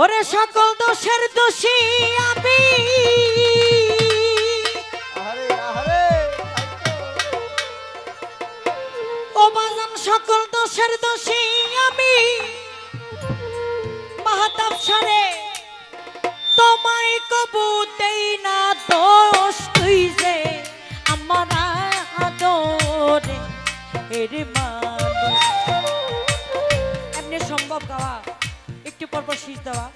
ওরে সকল দোষের দোষী আমি। ও বাজান সকল দোষের দোষী আমি। মাহাতাব সারে তোমায় কবু দেই না দোষ তুই যে আমার আদরে। এর মানুষ একটু পর পর শীষ দেওয়া।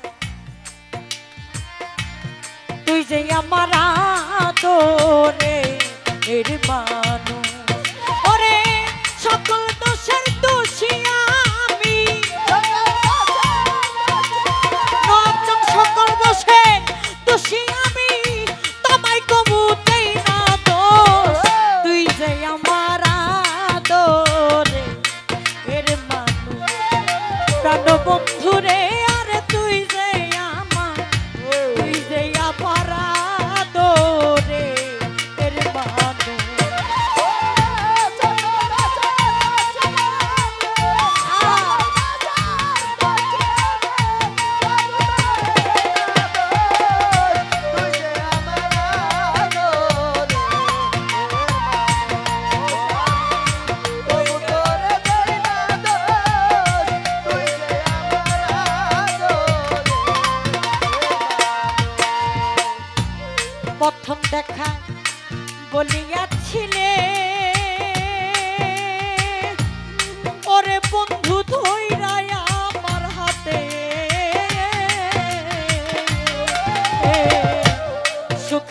তুই যে আমার আদরে এর মানুষ। ওরে, সকল দোষের দোষী আমি। নবজন সকল দোষের দোষী আমি। তোমায় কবু দেই না দোষ। তুই যে আমার আদরে এর মানুষ। প্রাণ বন্ধুরে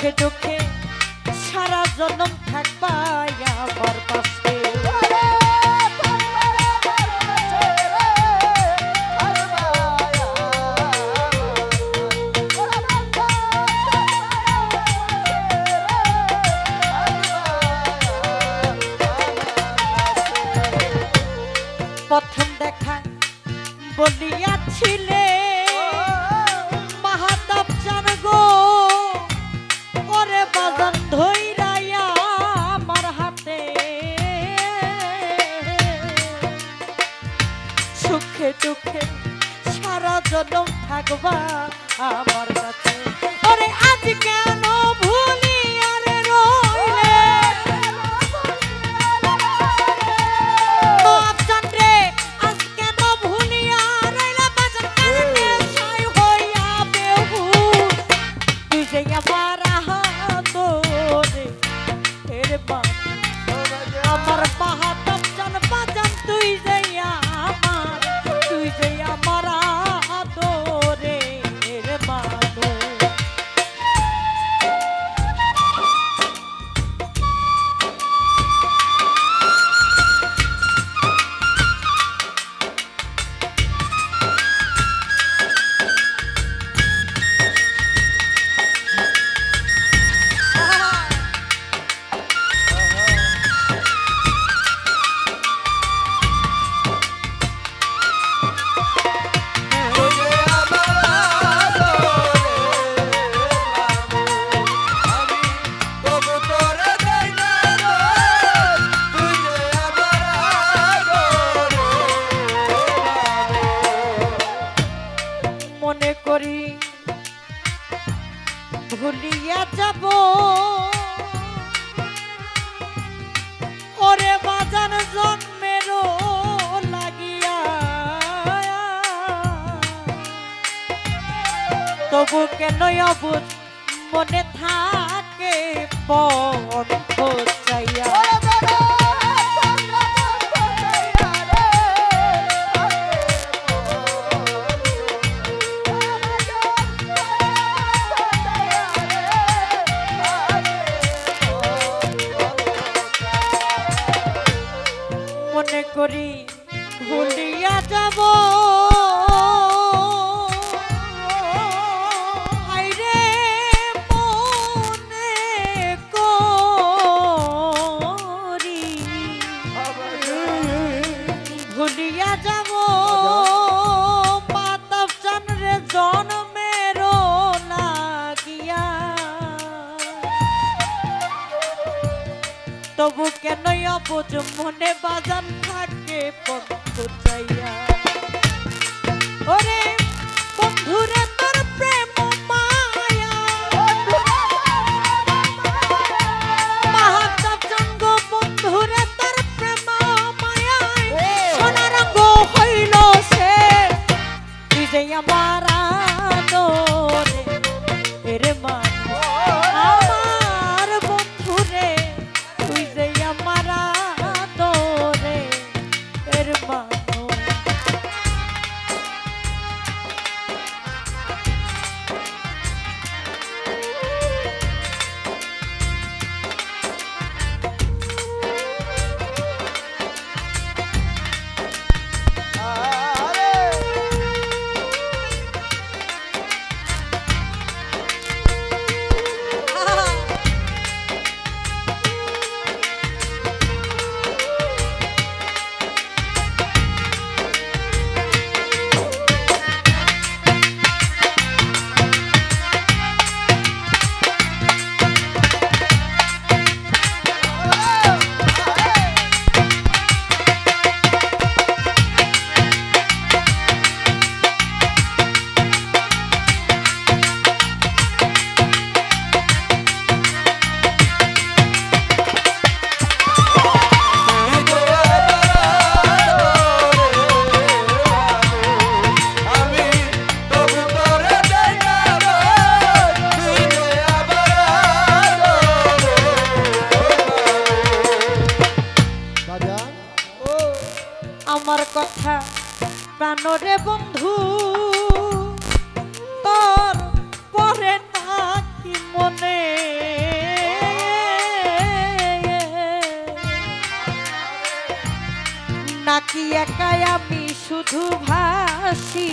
সুখে দুঃখে সারা জনম প্রথম দেখা বলিয়াছিলে জনম থাকবা তবু কেন অবুধ মনে থাকে পথ চাইয়া। বাজান থাকে পথ কথা প্রাণরে বন্ধু তোর পরে নাকি মনে? নাকি একাই আমি শুধু ভাসি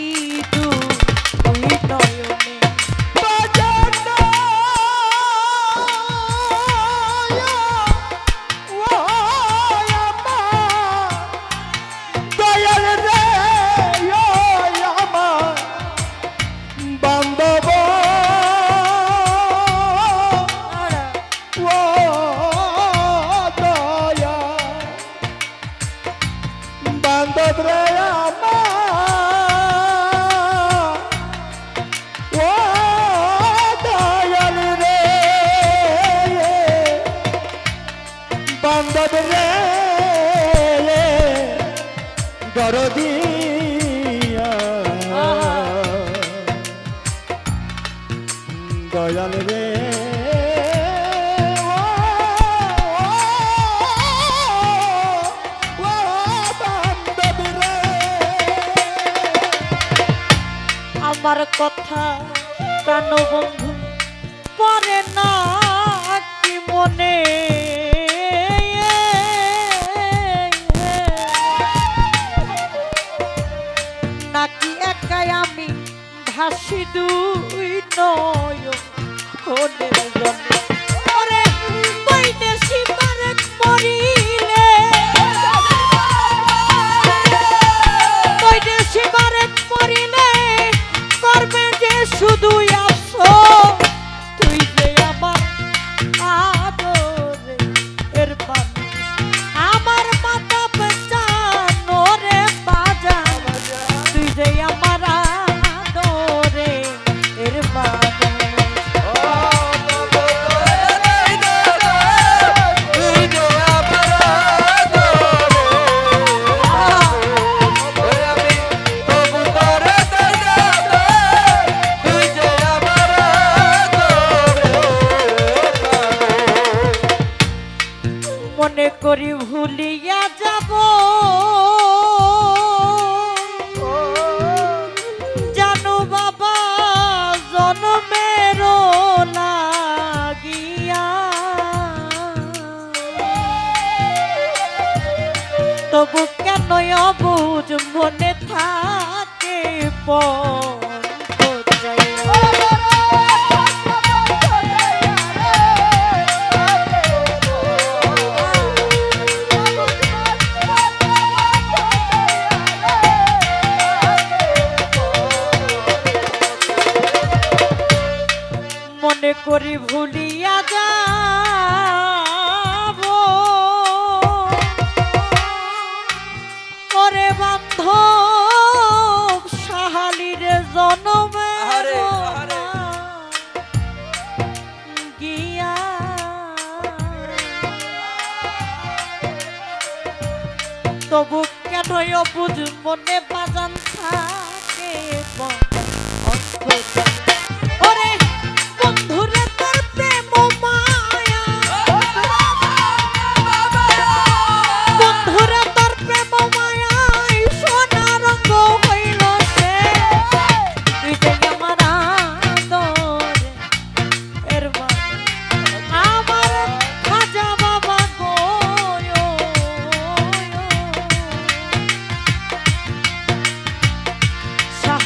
তুই নয়নে গরদিয়া দয়াল রে আমার কথা প্রাণবন্ধু পরে না কি মনে ভাসি দুই নয় ওদের তবু কেন অবুঝ মনে থাকে যাইয়া। মনে করি ভুলিয়া যাব তবু কেন অবুজ মনে বাজান থাকে অন্তর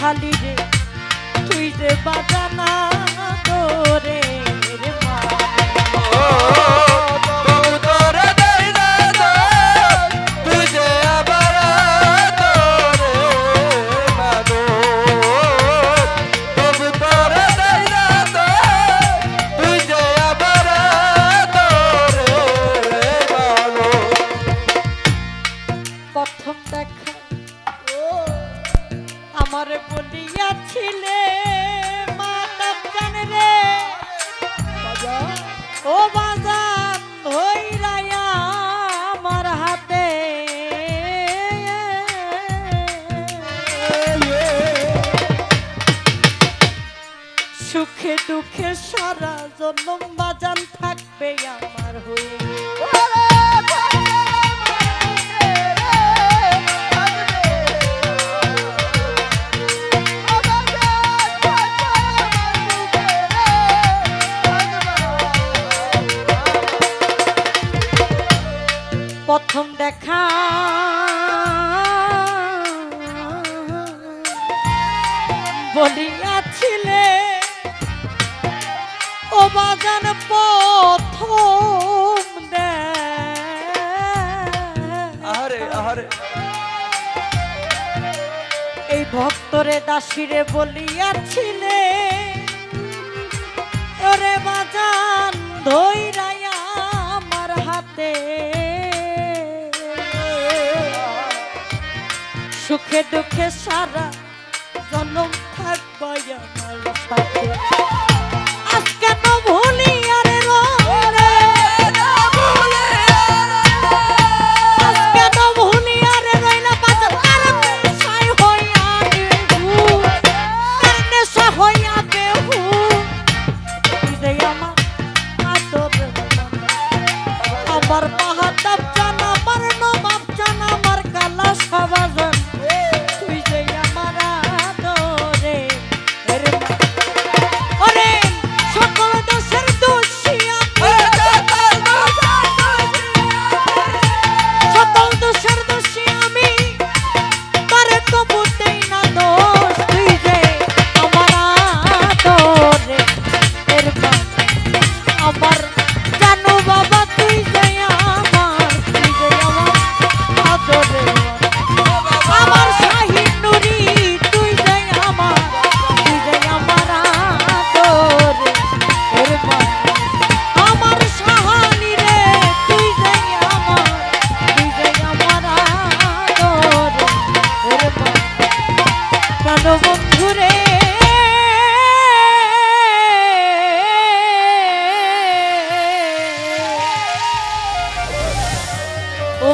হালি রে তুই যে বাজানা তোরে প্রথম দেখা আমার বলিয়াছিলে মাতাম জান রে। ও বাজান ধৈরায়া আমার হাতে। সুখে দুঃখে সারা জন্ম বাজান থাকবে আমার হয়ে। বাগান প্রথম দে আহারে এই ভক্তরে দাসিরে বলিয়াছিলে ওরে বাজান ধৈরাই আমার হাতে। সুখে দুঃখে সারা জন্ম থাকবাই আমার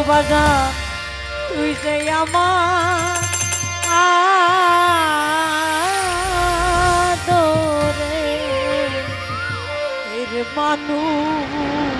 বাজান তুই যে আমার আদরে এর মানুষ।